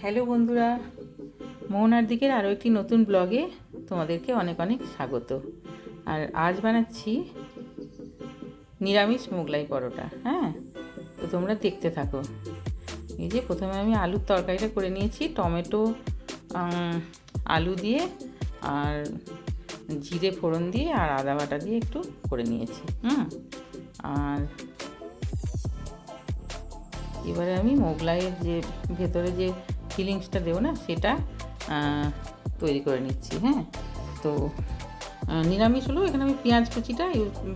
Hello বন্ধুরা, মোহনার দিকের আরও একটি নতুন ব্লগে তোমাদেরকে অনেক অনেক স্বাগত। আর আজ বানাচ্ছি নিরামিষ মোগলাই পরোটা হ্যাঁ? তো তোমরা দেখতে থাকো। এই যে প্রথমে আমি আলুর তরকারিটা করে নিয়েছি, টমেটো আলু দিয়ে আর জিরে ফোড়ন দিয়ে আর আদা বাটা দিয়ে একটু করে নিয়েছি, হুম? আর এবারে আমি মোগলাইয়ের যে ভেতরে যে ফিলিংসটা দেবো না, সেটা তৈরি করে নিচ্ছি হ্যাঁ? তো নিরামিষ হলেও এখানে আমি পেঁয়াজ কুচিটা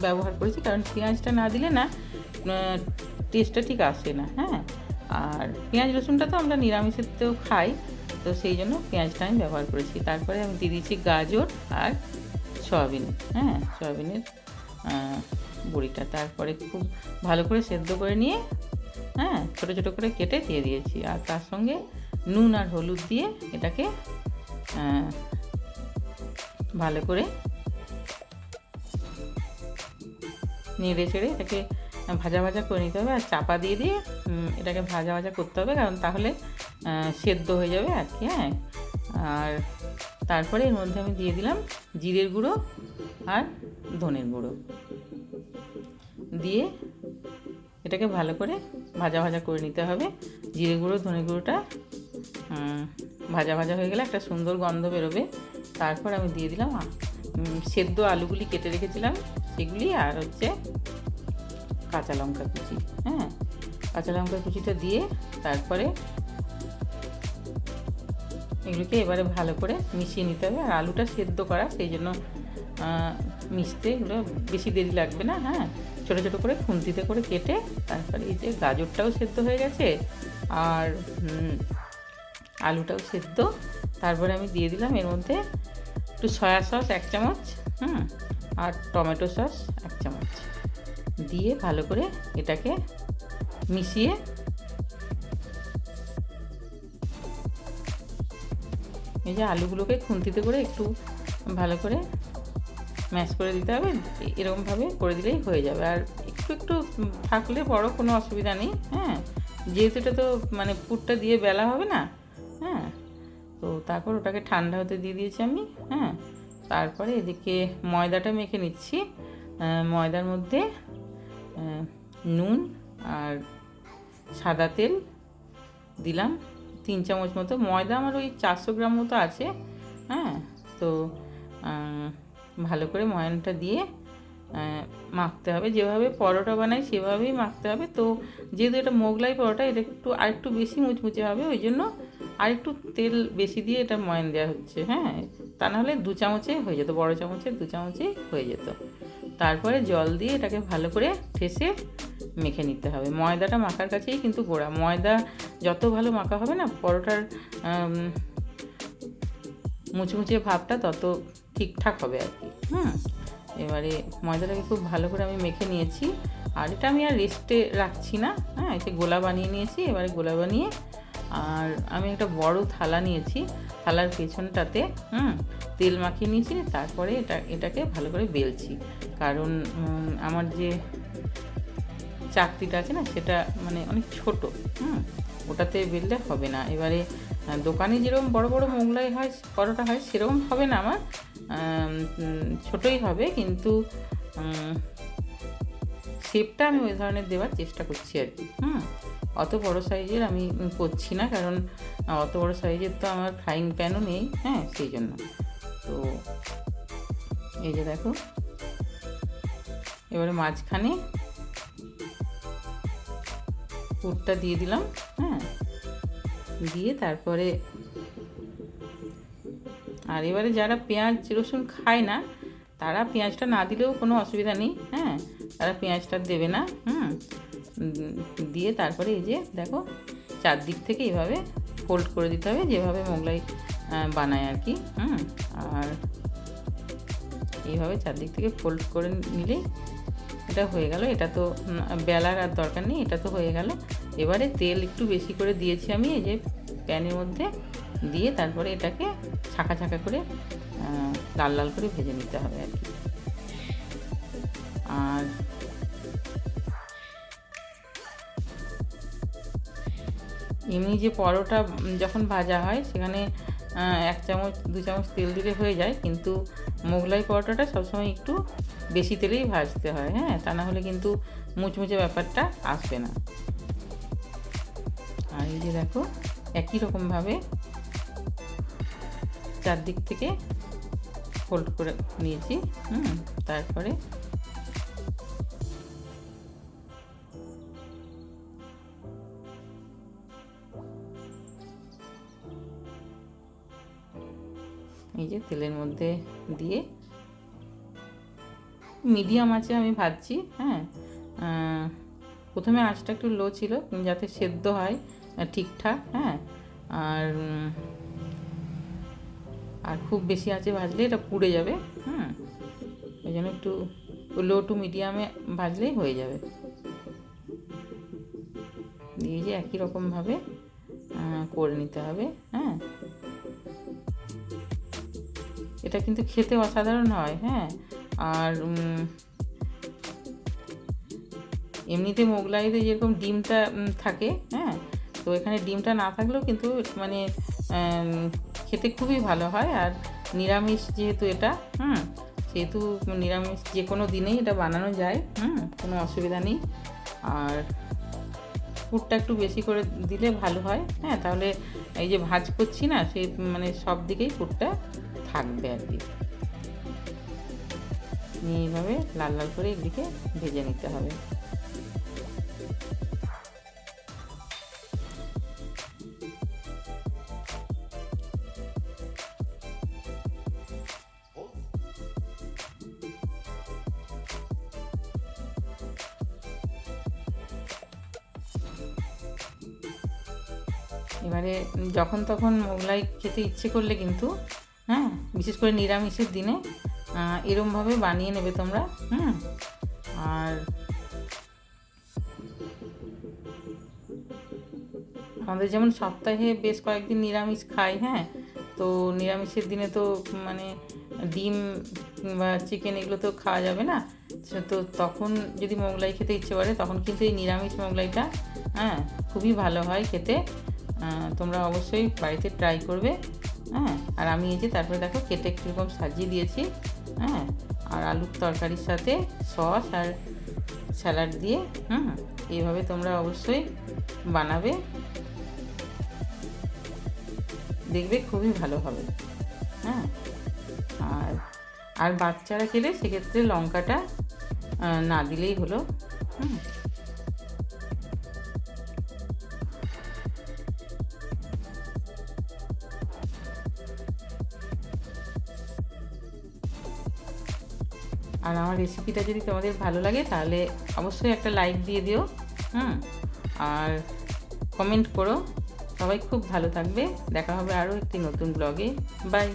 ব্যবহার করেছি, কারণ পেঁয়াজটা না দিলে না টেস্টটা ঠিক আসে না হ্যাঁ? আর পেঁয়াজ রসুনটা তো আমরা নিরামিষেতেও খাই, তো সেই জন্য পেঁয়াজটা আমি ব্যবহার করেছি। তারপরে আমি দিয়ে দিয়েছি গাজর আর সয়াবিন হ্যাঁ? সয়াবিনের বড়িটা। তারপরে খুব ভালো করে সেদ্ধ করে নিয়ে হ্যাঁ ছোটো ছোটো করে কেটে দিয়ে দিয়েছি। আর তার সঙ্গে নুন আর হলুদ দিয়ে এটাকে ভালো করে নেড়ে চেড়ে এটাকে ভাজা ভাজা করে নিতে হবে আর চাপা দিয়ে দিয়ে এটাকে ভাজা ভাজা করতে হবে কারণ তাহলে সেদ্ধ হয়ে যাবে আর কি হ্যাঁ। আর তারপরে এর মধ্যে আমি দিয়ে দিলাম জিরের গুঁড়ো আর ধনের গুঁড়ো। দিয়ে এটাকে ভালো করে ভাজা ভাজা করে নিতে হবে। জিরে গুঁড়ো, ধনে গুঁড়োটা ভাজা ভাজা হয়ে গেলে একটা সুন্দর গন্ধ বেরোবে। তারপর আমি দিয়ে দিলাম সেদ্ধ আলুগুলি কেটে রেখেছিলাম সেগুলি আর হচ্ছে কাঁচা লঙ্কা কুচি হ্যাঁ? কাঁচা লঙ্কা কুচিটা দিয়ে তারপরে এগুলোকে এবারে ভালো করে মিশিয়ে নিতে হবে। আর আলুটা সেদ্ধ করা, সেই জন্য মিশতে এগুলো বেশি দেরি লাগবে না হ্যাঁ? ছোটো ছোটো করে খুন্তিতে করে কেটে তারপরে এই যে গাজরটাও সেদ্ধ হয়ে গেছে আর আলুটাও সেদ্ধ। তারপরে আমি দিয়ে দিলাম এর মধ্যে একটু সয়া সস এক চামচ, হুম, আর টমেটো সস এক চামচ। দিয়ে ভালো করে এটাকে মিশিয়ে এই যে আলুগুলোকে খুন্তিতে করে একটু ভালো করে ম্যাশ করে দিতে হবে। এরকমভাবে করে দিলেই হয়ে যাবে। আর একটু একটু থাকলে বড় কোনো অসুবিধা নেই হ্যাঁ? যেহেতু এটা তো মানে পুরটা দিয়ে বেলা হবে না হ্যাঁ? তো তারপর ওটাকে ঠান্ডা হতে দিয়ে দিয়েছি আমি হ্যাঁ? তারপরে এদিকে ময়দাটা মেখে নিচ্ছি। ময়দার মধ্যে নুন আর সাদা তেল দিলাম। তিন চামচ মতো। ময়দা আমার ওই চারশো গ্রাম মতো আছে হ্যাঁ? তো ভালো করে ময়দাটা দিয়ে মাখতে হবে। যেভাবে পরোটা বানাই, সেভাবেই মাখতে হবে। তো যেহেতু এটা মোগলাই পরোটা, এটা একটু আরেকটু বেশি মুচমুচে হবে, ওই জন্য আরেকটু তেল বেশি দিয়ে এটা ময়ন দেওয়া হচ্ছে হ্যাঁ? তা নাহলে দু চামচে হয়ে যেত, বড় চামচে, দু চামচে হয়ে যেত। তারপরে জল দিয়ে এটাকে ভালো করে ঠেসে মেখে নিতে হবে। ময়দাটা মাখার কাছেই কিন্তু গোড়া। ময়দা যত ভালো মাখা হবে না, পরোটার মুচমুচে ভাবটা তত ঠিকঠাক হবে আর কি। হুম। এবারে ময়দাটাকে খুব ভালো করে আমি মেখে নিয়েছি। আর এটা আমি আর রেস্টে রাখছি না। হ্যাঁ এতে গোলা বানিয়ে নিয়েছি এবারে গোলা বানিয়ে আর আমি একটা বড় থালা নিয়েছি। থালার পেছনটাতে হুম তেল মাখিয়ে নিয়েছি। তারপরে এটা এটাকে ভালো করে বেলছি। কারণ আমার যে চাকতিটা আছে না সেটা মানে অনেক ছোট হুম ওটাতে বেললে হবে না। এবারে দোকানে যেরকম বড় বড় মোগলাই হয় পরোটা হয় সেরকম হবে না আমার। ছোটই হবে, কিন্তু শেপটা আমি ওই ধরনের দেওয়ার চেষ্টা করছি আর কি, হুম? অত বড় সাইজের আমি করছি না, কারণ অত বড় সাইজের তো আমার ফ্রাইং প্যানও নেই হ্যাঁ সেই জন্য। তো, এই যে দেখো, এবারে মাঝখানে পুরটা দিয়ে দিলাম হ্যাঁ? দিয়ে তারপরে আর এবারে যারা পেঁয়াজ, রসুন খায় না, তারা পেঁয়াজটা না দিলেও কোনো অসুবিধা নেই হ্যাঁ? তারা পেঁয়াজটা দেবে না, হুম? দিয়ে তারপরে এই যে দেখো, চারদিক থেকে এভাবে ফোল্ড করে দিতে হবে, যেভাবে মোগলাই বানায় আর কি, হুম? আর এইভাবে চারদিক থেকে ফোল্ড করে নিলেই এটা হয়ে গেল। এটা তো বেলার আর দরকার নেই, এটা তো হয়ে গেল। এবারে তেল একটু বেশি করে দিয়েছি আমি, এই যে প্যানের মধ্যে। দিয়ে তারপরে এটাকে ছাকা ছাকা করে লাল লাল করে ভেজে নিতে হবে আর কি। আর এমনি যে পরোটা যখন ভাজা হয়, সেখানে এক চামচ, দু চামচ তেল দিলে হয়ে যায়, কিন্তু মোগলাই পরোটাটা সবসময় একটু বেশি তেলেই ভাজতে হয় হ্যাঁ? তা না হলে কিন্তু মুচমুচে ব্যাপারটা আসবে না। আর এই যে দেখো, একই রকমভাবে চারদিক থেকে ফোল্ড করে নিয়েছি, হুম, তারপরে এই যে তেলের মধ্যে দিয়ে মিডিয়াম আছে আমি ভাজছি হ্যাঁ প্রথমে আঁচটা একটু লো ছিল, যাতে সেদ্ধ হয় ঠিকঠাক হ্যাঁ আর আর খুব বেশি আছে ভাজলে এটা পুড়ে যাবে হ্যাঁ ওই জন্য একটু লো টু মিডিয়ামে ভাজলেই হয়ে যাবে। দিয়ে যে একই রকমভাবে করে নিতে হবে হ্যাঁ। এটা কিন্তু খেতে অসাধারণ হয় হ্যাঁ। আর এমনিতে মোগলাইতে যেরকম ডিমটা থাকে হ্যাঁ। তো এখানে ডিমটা না থাকলেও কিন্তু মানে খেতে খুবই ভালো হয় আর নিরামিষ যেহেতু এটা, হুম, সেহেতু নিরামিষ যে কোনো দিনেই এটা বানানো যায়, হুম, কোনো অসুবিধা নেই। আর পুরটা একটু বেশি করে দিলে ভালো হয় হ্যাঁ তাহলে এই যে ভাজ করছি না, সে মানে সব দিকেই পুরটা থাকবে আর কি। এইভাবে লাল লাল করে এদিকে ভেজে নিতে হবে। এবারে যখন তখন মোগলাই খেতে ইচ্ছে করলে কিন্তু হ্যাঁ বিশেষ করে নিরামিষের দিনে এরমভাবে বানিয়ে নেবে তোমরা, হুম। আর আমাদের যেমন সপ্তাহে বেশ কয়েকদিন নিরামিষ খাই হ্যাঁ তো নিরামিষের দিনে তো মানে ডিম বা চিকেন এগুলো তো খাওয়া যাবে না তো তখন যদি মোগলাই খেতে ইচ্ছে করে, তখন কিন্তু এই নিরামিষ মোগলাইটা হ্যাঁ খুবই ভালো হয় খেতে। তোমরা অবশ্যই বাড়িতে ট্রাই করবে হ্যাঁ? আর আমি এই যে তারপরে দেখো কেটে কীরকম সাজিয়ে দিয়েছি হ্যাঁ? আর আলুর তরকারির সাথে সস আর স্যালাড দিয়ে, হুম? এইভাবে তোমরা অবশ্যই বানাবে। দেখবে খুবই ভালো হবে হ্যাঁ? আর আর বাচ্চারা খেলে সেক্ষেত্রে লঙ্কাটা না দিলেই হলো, হুম? আর আমার রেসিপিটা যদি তোমাদের ভালো লাগে, তাহলে অবশ্যই একটা লাইক দিয়ে দিও, হুম? আর কমেন্ট করো। সবাই খুব ভালো থাকবে। দেখা হবে আরও একটি নতুন ব্লগে বাই